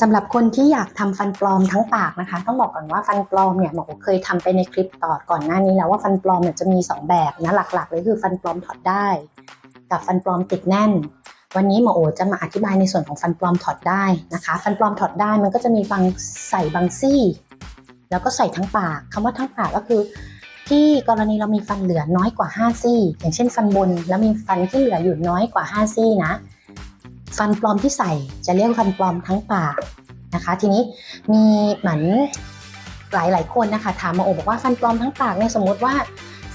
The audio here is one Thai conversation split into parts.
สำหรับคนที่อยากทำฟันปลอมทั้งปากนะคะ ต้องบอกก่อนว่าฟันปลอมเนี่ยหมอโอเคยทำไปในคลิปต่อก่อนหน้านี้แล้วว่าฟันปลอมเนี่ยจะมี 2 แบบนะหลักๆเลยคือฟันปลอมถอดได้ กับฟันปลอมติดแน่น วันนี้หมอโอจะมาอธิบายในส่วนของฟันปลอมถอดได้นะคะ ฟันปลอมถอดได้มันก็จะมีบางใส่บางซี่ แล้วก็ใส่ทั้งปากคำว่าทั้งปากก็คือ ที่กรณีเรามีฟันเหลือน้อยกว่า5ซี่อย่างเช่น ฟันบนแล้วมีฟันที่เหลืออยู่น้อยกว่า5ซี่นะ ฟันปลอมที่ใส่จะเรียกฟันปลอมทั้งปากนะคะ ทีนี้มีเหมือนหลายๆคนนะคะถามมาโอบอกว่าฟันปลอมทั้งปากเนี่ยสมมติว่า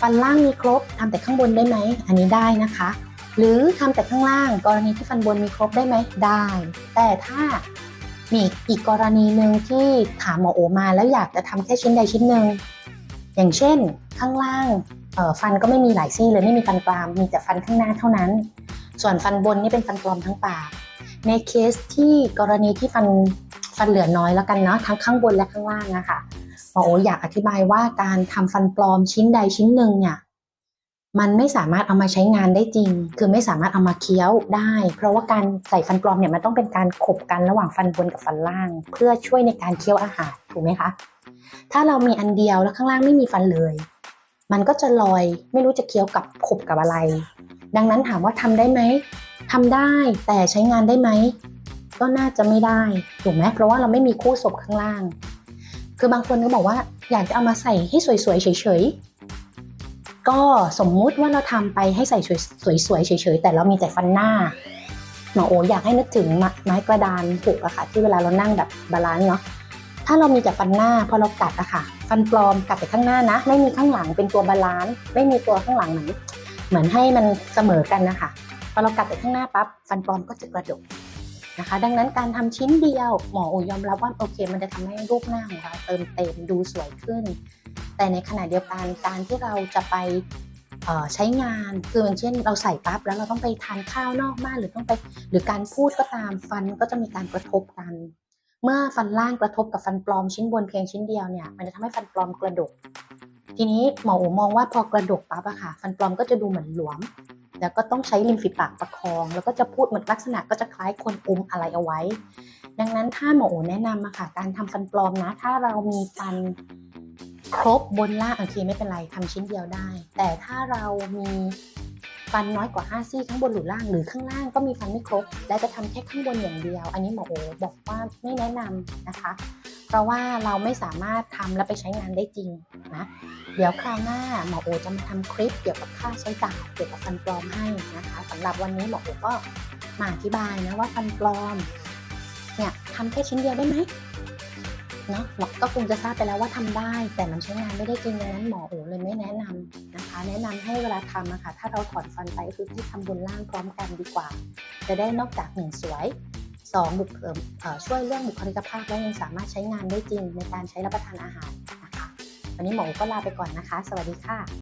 ฟันล่างมีครบทำแต่ข้างบนได้ไหมอันนี้ได้นะคะ หรือทำแต่ข้างล่าง กรณีที่ฟันบนมีครบได้ไหมได้ แต่ถ้ามีอีกกรณีหนึ่งที่ถามหมอโอมาแล้วอยากจะทำแค่ชิ้นใดชิ้นหนึ่งอย่างเช่น ข้างล่าง ฟันก็ไม่มีหลายซี่เลยไม่มีฟันกรามมีแต่ฟันข้างหน้าเท่านั้น ส่วนฟันบนนี่เป็นฟันปลอมทั้งปากในเคสที่กรณีที่ฟันฟันเหลือน้อยแล้วกันเนาะทั้งข้างบนและข้างล่างอะค่ะหมอโออยากอธิบายว่าการทำฟันปลอมชิ้นใดชิ้นหนึ่งเนี่ยมันไม่สามารถเอามาใช้งานได้จริง คือไม่สามารถเอามาเคี้ยวได้ เพราะว่าการใส่ฟันปลอมเนี่ยมันต้องเป็นการขบกันระหว่างฟันบนกับฟันล่าง เพื่อช่วยในการเคี้ยวอาหารถูกไหมคะ ถ้าเรามีอันเดียวแล้วข้างล่างไม่มีฟันเลย มันก็จะลอยไม่รู้จะเคี้ยวกับขบกับอะไร ดังนั้นถามว่าทำได้ไหมทำได้แต่ใช้งานได้ไหมก็น่าจะไม่ได้ถูกไหมเพราะว่าเราไม่มีคู่ศพข้างล่าง คือบางคนก็บอกว่าอยากจะเอามาใส่ให้สวยๆเฉยๆก็สมมุติว่าเราทำไปให้ใส่สวยๆเฉยๆแต่เรามีแต่ฟันหน้าหมอโออยากให้นึกถึงไม้กระดานผูกอะค่ะที่เวลาเรานั่งแบบบาลานซ์เนาะ ถ้าเรามีแต่ฟันหน้าพอเรากัดอะค่ะ ฟันปลอมกัดแต่ข้างหน้านะ ไม่มีข้างหลังเป็นตัวบาลานซ์ไม่มีตัวข้างหลังเหมือนเหมือนให้มันเสมอกันนะคะพอเรากัดแต่ข้างหน้าปั๊บฟันปลอมก็จะกระดกนะคะ ดังนั้นการทำชิ้นเดียวหมอโอยอมรับว่าโอเค มันจะทำให้รูปหน้าของเราเติมเต็มดูสวยขึ้น แต่ในขณะเดียวกันการที่เราจะไปใช้งานคืออย่างเช่นเราใส่ปั๊บแล้วเราต้องไปทานข้าวนอกบ้านหรือต้องไป หรือการพูดก็ตามฟันก็จะมีการกระทบกัน เมื่อฟันล่างกระทบกับฟันปลอมชิ้นบนเพียงชิ้นเดียวเนี่ยมันจะทำให้ฟันปลอมกระดก ทีนี้หมอโอมองว่าพอกระดกปั๊บอะค่ะ ฟันปลอมก็จะดูเหมือนหลวม แล้วก็ต้องใช้ริมฝีปากประคอง แล้วก็จะพูดเหมือนลักษณะก็จะคล้ายคนอมอะไรเอาไว้ ดังนั้นถ้าหมอโอแนะนำอะค่ะ การทำฟันปลอมนะ ถ้าเรามีฟันครบบนล่างโอเคไม่เป็นไรทำชิ้นเดียวได้ แต่ถ้าเรามี ฟันน้อยกว่า 5 ซี่ข้างบนหรือล่างหรือข้างล่างก็มีฟันไม่ครบ และจะทำแค่ข้างบนอย่างเดียว อันนี้หมอโอบอกว่าไม่แนะนำนะคะ เพราะว่าเราไม่สามารถทำและไปใช้งานได้จริงนะเดี๋ยวคราวหน้าหมอโอจะมาทำคลิปเกี่ยวกับค่าใช้จ่ายเกี่ยวกับฟันปลอมให้นะคะสำหรับวันนี้หมอโอก็มาอธิบายนะว่าฟันปลอมเนี่ยทำแค่ชิ้นเดียวได้ไหม เนาะเราก็คงจะทราบไปแล้วว่าทำได้ แต่มันใช้งานไม่ได้จริงดังนั้นหมอโอเลยไม่แนะนำนะคะ แนะนำให้เวลาทำนะคะถ้าเราถอนฟันไปคือที่ทำบนล่างพร้อมกันดีกว่า จะได้นอกจากหนึ่งสวยสองบุคเอ่อเอ่อช่วยเรื่องบุคลิกภาพแล้วยังสามารถใช้งานได้จริงในการใช้รับประทานอาหารนะคะวันนี้หมอก็ลาไปก่อนนะคะ สวัสดีค่ะ